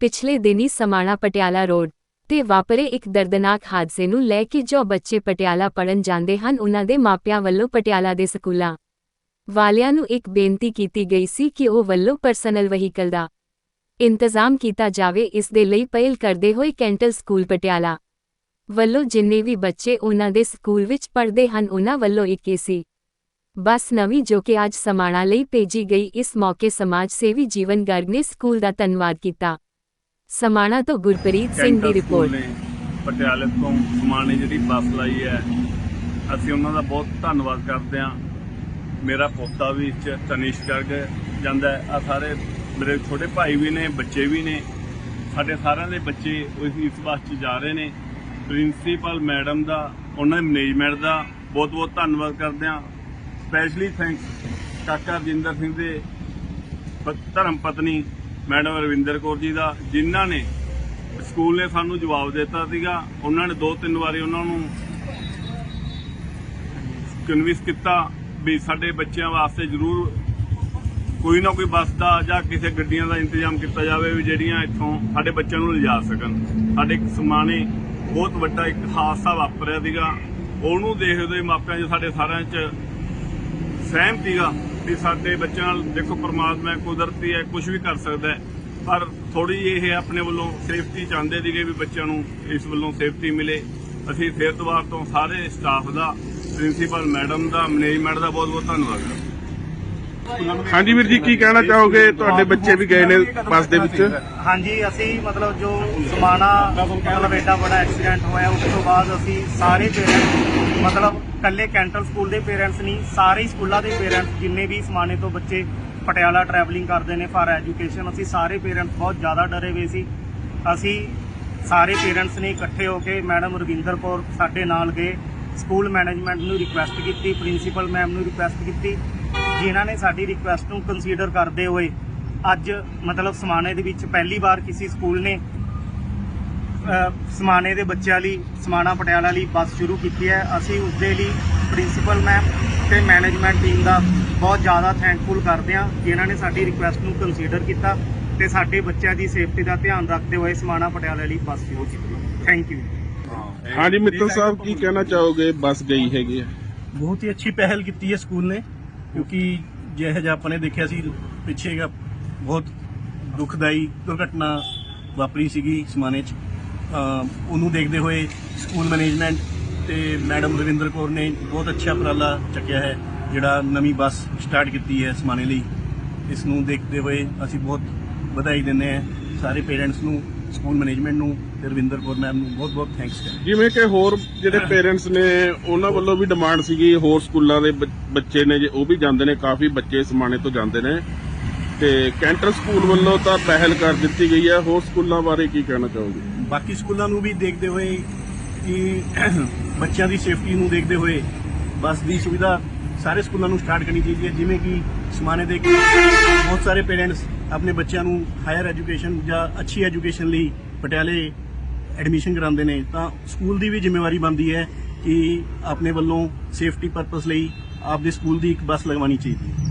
ਪਿਛਲੇ ਦਿਨੀ ਸਮਾਣਾ ਪਟਿਆਲਾ ਰੋਡ ਤੇ ਵਾਪਰੇ ਇੱਕ ਦਰਦਨਾਕ ਹਾਦਸੇ ਨੂੰ ਲੈ ਕੇ ਜੋ ਬੱਚੇ ਪਟਿਆਲਾ ਪੜਨ ਜਾਂਦੇ ਹਨ, ਉਹਨਾਂ ਦੇ ਮਾਪਿਆਂ ਵੱਲੋਂ ਪਟਿਆਲਾ ਦੇ ਸਕੂਲਾਂ ਵਾਲਿਆਂ ਨੂੰ ਇੱਕ ਬੇਨਤੀ ਕੀਤੀ ਗਈ ਸੀ ਕਿ ਉਹ ਵੱਲੋਂ ਪਰਸਨਲ ਵਹੀਕਲ ਦਾ ਇੰਤਜ਼ਾਮ ਕੀਤਾ ਜਾਵੇ। ਇਸ ਦੇ ਲਈ ਪਹਿਲ ਕਰਦੇ ਹੋਏ ਕੈਂਟਲ ਸਕੂਲ ਪਟਿਆਲਾ ਵੱਲੋਂ ਜਿੰਨੇ ਵੀ ਬੱਚੇ ਉਹਨਾਂ ਦੇ ਸਕੂਲ ਵਿੱਚ ਪੜ੍ਹਦੇ ਹਨ, ਉਹਨਾਂ ਵੱਲੋਂ ਇੱਕ ਏਸੀ ਬੱਸ ਨਵੀਂ ਜੋ ਕਿ ਅੱਜ ਸਮਾਣਾ ਲਈ ਭੇਜੀ ਗਈ। ਇਸ ਮੌਕੇ ਸਮਾਜ ਸੇਵੀ ਜੀਵਨ ਗਰਗ ਨੇ ਸਕੂਲ ਦਾ ਧੰਨਵਾਦ ਕੀਤਾ। ਸਮਾਣਾ ਤੋਂ ਗੁਰਪ੍ਰੀਤ ਸਿੰਘ ਦੀ ਰਿਪੋਰਟ ਪਟਿਆਲੇ ਤੋਂ ਸਮਾਣੇ ਜਿਹੜੀ ਬੱਸ ਲਾਈ ਹੈ ਅਸੀਂ ਉਹਨਾਂ ਦਾ ਬਹੁਤ ਧੰਨਵਾਦ ਕਰਦੇ ਹਾਂ। ਮੇਰਾ ਪੋਤਾ ਵੀ ਇਸ 'ਚ ਤਨਿਸ਼ ਗਰਗ ਜਾਂਦਾ ਆ ਸਾਰੇ ਮੇਰੇ ਛੋਟੇ ਭਾਈ ਵੀ ਨੇ ਬੱਚੇ ਵੀ ਨੇ। ਸਾਡੇ ਸਾਰਿਆਂ ਦੇ ਬੱਚੇ ਇਸ ਬੱਸ 'ਚ ਜਾ ਰਹੇ ਨੇ। ਪ੍ਰਿੰਸੀਪਲ ਮੈਡਮ ਦਾ ਉਹਨਾਂ ਦੇ ਮੈਨੇਜਮੈਂਟ ਦਾ ਬਹੁਤ ਬਹੁਤ ਧੰਨਵਾਦ ਕਰਦੇ ਹਾਂ। ਸਪੈਸ਼ਲੀ ਥੈਂਕਸ ਕਾਕਾ ਰਜਿੰਦਰ ਸਿੰਘ ਦੇ ਧਰਮ ਪਤਨੀ ਮੈਡਮ ਰਵਿੰਦਰ ਕੌਰ ਜੀ ਦਾ, ਜਿਨ੍ਹਾਂ ਨੇ ਸਕੂਲ ਨੇ ਸਾਨੂੰ ਜਵਾਬ ਦਿੱਤਾ ਸੀਗਾ, ਉਹਨਾਂ ਨੇ ਦੋ ਤਿੰਨ ਵਾਰੀ ਉਹਨਾਂ ਨੂੰ ਕਨਵਿੰਸ ਕੀਤਾ ਵੀ ਸਾਡੇ ਬੱਚਿਆਂ ਵਾਸਤੇ ਜ਼ਰੂਰ ਕੋਈ ਨਾ ਕੋਈ ਬੱਸ ਦਾ ਜਾਂ ਕਿਸੇ ਗੱਡੀਆਂ ਦਾ ਇੰਤਜ਼ਾਮ ਕੀਤਾ ਜਾਵੇ ਵੀ ਜਿਹੜੀਆਂ ਇੱਥੋਂ ਸਾਡੇ ਬੱਚਿਆਂ ਨੂੰ ਲਿਜਾ ਸਕਣ। ਸਾਡੇ ਇੱਕ ਸਮਾਣੇ ਬਹੁਤ ਵੱਡਾ ਇੱਕ ਹਾਦਸਾ ਵਾਪਰਿਆ ਸੀਗਾ। ਉਹਨੂੰ ਦੇਖਦੇ ਹੋਏ ਮਾਪਿਆਂ 'ਚ ਸਾਡੇ ਸਾਰਿਆਂ 'ਚ ਸਹਿਮ ਸੀਗਾ ਵੀ ਸਾਡੇ ਬੱਚਿਆਂ ਨਾਲ ਦੇਖੋ ਪ੍ਰਮਾਤਮਾ ਹੈ, ਕੁਦਰਤੀ ਹੈ ਕੁਝ ਵੀ ਕਰ ਸਕਦਾ ਹੈ। ਪਰ ਥੋੜੀ ਇਹ ਆਪਣੇ ਵੱਲੋਂ ਸੇਫਟੀ ਚਾਹੁੰਦੇ ਸੀਗੇ ਵੀ ਬੱਚਿਆਂ ਨੂੰ ਇਸ ਵੱਲੋਂ ਸੇਫਟੀ ਮਿਲੇ। ਅਸੀਂ ਫਿਰ ਦੁਬਾਰ ਤੋਂ ਸਾਰੇ ਸਟਾਫ ਦਾ ਪ੍ਰਿੰਸੀਪਲ ਮੈਡਮ ਦਾ ਮੈਨੇਜਮੈਂਟ ਦਾ ਬਹੁਤ ਬਹੁਤ ਧੰਨਵਾਦ ਹਾਂਜੀ ਵੀਰ ਜੀ ਕੀ ਕਹਿਣਾ ਚਾਹੋਗੇ? ਤੁਹਾਡੇ ਬੱਚੇ ਵੀ ਗਏ ਨੇ ਬੱਸ ਦੇ ਵਿੱਚ। ਹਾਂਜੀ ਅਸੀਂ ਮਤਲਬ ਜੋ ਸਮਾਣਾ ਮਤਲਬ ਏਡਾ ਬੜਾ ਐਕਸੀਡੈਂਟ ਹੋਇਆ ਉਸ ਤੋਂ ਬਾਅਦ ਅਸੀਂ ਸਾਰੇ ਪੇਰੈਂਟਸ ਮਤਲਬ ਕੱਲੇ ਕੈਂਟਲ ਸਕੂਲ ਦੇ ਪੇਰੈਂਟਸ ਨਹੀਂ, ਸਾਰੇ ਹੀ ਸਕੂਲਾਂ ਦੇ ਪੇਰੈਂਟਸ, ਜਿੰਨੇ ਵੀ ਸਮਾਣੇ ਤੋਂ ਬੱਚੇ ਪਟਿਆਲਾ ਟਰੈਵਲਿੰਗ ਕਰਦੇ ਨੇ ਫਾਰ ਐਜੂਕੇਸ਼ਨ ਅਸੀਂ ਸਾਰੇ ਪੇਰੈਂਟਸ ਬਹੁਤ ਜ਼ਿਆਦਾ ਡਰੇ ਹੋਏ ਸੀ। ਅਸੀਂ ਸਾਰੇ ਪੇਰੈਂਟਸ ਨੇ ਇਕੱਠੇ ਹੋ ਕੇ ਮੈਡਮ ਰਵਿੰਦਰ ਕੌਰ ਸਾਡੇ ਨਾਲ ਗਏ, ਸਕੂਲ ਮੈਨੇਜਮੈਂਟ ਨੂੰ ਰਿਕੁਐਸਟ ਕੀਤੀ, ਪ੍ਰਿੰਸੀਪਲ ਮੈਮ ਨੂੰ ਰਿਕੁਐਸਟ ਕੀਤੀ, ਜਿਨ੍ਹਾਂ ਨੇ ਸਾਡੀ ਰਿਕੁਐਸਟ ਨੂੰ ਕੰਸੀਡਰ ਕਰਦੇ ਹੋਏ ਅੱਜ ਮਤਲਬ ਸਮਾਣੇ ਦੇ ਵਿੱਚ ਪਹਿਲੀ ਵਾਰ ਕਿਸੇ ਸਕੂਲ ਨੇ ਸਮਾਣੇ ਦੇ ਬੱਚਿਆਂ ਲਈ ਸਮਾਣਾ ਪਟਿਆਲਾ ਲਈ ਬੱਸ ਸ਼ੁਰੂ ਕੀਤੀ ਹੈ। ਅਸੀਂ ਉਸ ਦੇ ਲਈ ਪ੍ਰਿੰਸੀਪਲ ਮੈਮ ਤੇ ਮੈਨੇਜਮੈਂਟ ਟੀਮ ਦਾ ਬਹੁਤ ਜ਼ਿਆਦਾ ਥੈਂਕਫੁਲ ਕਰਦੇ ਹਾਂ ਜਿਨ੍ਹਾਂ ਨੇ ਸਾਡੀ ਰਿਕੁਐਸਟ ਨੂੰ ਕੰਸੀਡਰ ਕੀਤਾ ਤੇ ਸਾਡੇ ਬੱਚਿਆਂ ਦੀ ਸੇਫਟੀ ਦਾ ਧਿਆਨ ਰੱਖਦੇ ਹੋਏ ਸਮਾਣਾ ਪਟਿਆਲਾ ਲਈ ਬੱਸ ਸ਼ੁਰੂ ਕੀਤੀ। ਥੈਂਕ ਯੂ ਹਾਂਜੀ ਮਿੱਤਲ ਸਾਹਿਬ ਕੀ ਕਹਿਣਾ ਚਾਹੋਗੇ? ਬੱਸ ਗਈ ਹੈਗੀ ਹੈ। ਬਹੁਤ ਹੀ ਅੱਛੀ ਪਹਿਲ ਕੀਤੀ ਹੈ ਸਕੂਲ ਨੇ ਕਿਉਂਕਿ ਜਿਹੋ ਜਿਹਾ ਆਪਾਂ ਨੇ ਦੇਖਿਆ ਸੀ ਪਿੱਛੇ ਦਾ ਬਹੁਤ ਦੁਖਦਾਈ ਦੁਰਘਟਨਾ ਵਾਪਰੀ ਸੀਗੀ ਸਮਾਨੇ 'ਚ। ਉਹਨੂੰ ਦੇਖਦੇ ਹੋਏ ਸਕੂਲ ਮੈਨੇਜਮੈਂਟ ਤੇ ਮੈਡਮ ਰਵਿੰਦਰ ਕੌਰ ਨੇ ਬਹੁਤ ਅੱਛਾ ਉਪਰਾਲਾ ਚੱਕਿਆ ਹੈ, ਜਿਹੜਾ ਨਵੀਂ ਬੱਸ ਸਟਾਰਟ ਕੀਤੀ ਹੈ ਸਮਾਣੇ ਲਈ। ਇਸ ਨੂੰ ਦੇਖਦੇ ਹੋਏ ਅਸੀਂ ਬਹੁਤ ਵਧਾਈ ਦਿੰਦੇ ਹਾਂ ਸਾਰੇ ਪੇਰੈਂਟਸ ਨੂੰ, ਸਕੂਲ ਮੈਨੇਜਮੈਂਟ ਨੂੰ ਤੇ ਰਵਿੰਦਰ ਕੌਰ ਮੈਮ ਨੂੰ ਬਹੁਤ ਬਹੁਤ ਥੈਂਕਸ ਕਰਦੇ ਜਿਵੇਂ ਕਿ ਹੋਰ ਜਿਹੜੇ ਪੇਰੈਂਟਸ ਨੇ, ਉਹਨਾਂ ਵੱਲੋਂ ਵੀ ਡਿਮਾਂਡ ਸੀਗੀ, ਹੋਰ ਸਕੂਲਾਂ ਦੇ ਬ- ਬੱਚੇ ਨੇ ਜੇ ਉਹ ਵੀ ਜਾਂਦੇ ਨੇ, ਕਾਫੀ ਬੱਚੇ ਸਮਾਣੇ ਤੋਂ ਜਾਂਦੇ ਨੇ। ਤੇ ਕੈਂਟਰ ਸਕੂਲ ਵੱਲੋਂ ਤਾਂ ਪਹਿਲ ਕਰ ਦਿੱਤੀ ਗਈ ਹੈ, ਹੋਰ ਸਕੂਲਾਂ ਬਾਰੇ ਕੀ ਕਹਿਣਾ ਚਾਹੋਗੇ? ਬਾਕੀ ਸਕੂਲਾਂ ਨੂੰ ਵੀ ਦੇਖਦੇ ਹੋਏ ਕਿ ਬੱਚਿਆਂ ਦੀ ਸੇਫਟੀ ਨੂੰ ਦੇਖਦੇ ਹੋਏ ਬੱਸ ਦੀ ਸੁਵਿਧਾ ਸਾਰੇ ਸਕੂਲਾਂ ਨੂੰ ਸਟਾਰਟ ਕਰਨੀ ਚਾਹੀਦੀ ਹੈ। ਜਿਵੇਂ ਕਿ ਸਮਾਨੇ ਦੇ ਬਹੁਤ ਸਾਰੇ ਪੇਰੈਂਟਸ ਆਪਣੇ ਬੱਚਿਆਂ ਨੂੰ ਹਾਇਰ ਐਜੂਕੇਸ਼ਨ ਜਾਂ ਅੱਛੀ ਐਜੂਕੇਸ਼ਨ ਲਈ ਪਟਿਆਲੇ ਐਡਮਿਸ਼ਨ ਕਰਾਉਂਦੇ ਨੇ, ਤਾਂ ਸਕੂਲ ਦੀ ਵੀ ਜ਼ਿੰਮੇਵਾਰੀ ਬਣਦੀ ਹੈ ਕਿ ਆਪਣੇ ਵੱਲੋਂ ਸੇਫਟੀ ਪਰਪਸ ਲਈ ਆਪਦੇ ਸਕੂਲ ਦੀ ਇੱਕ ਬੱਸ ਲਗਵਾਉਣੀ ਚਾਹੀਦੀ ਹੈ।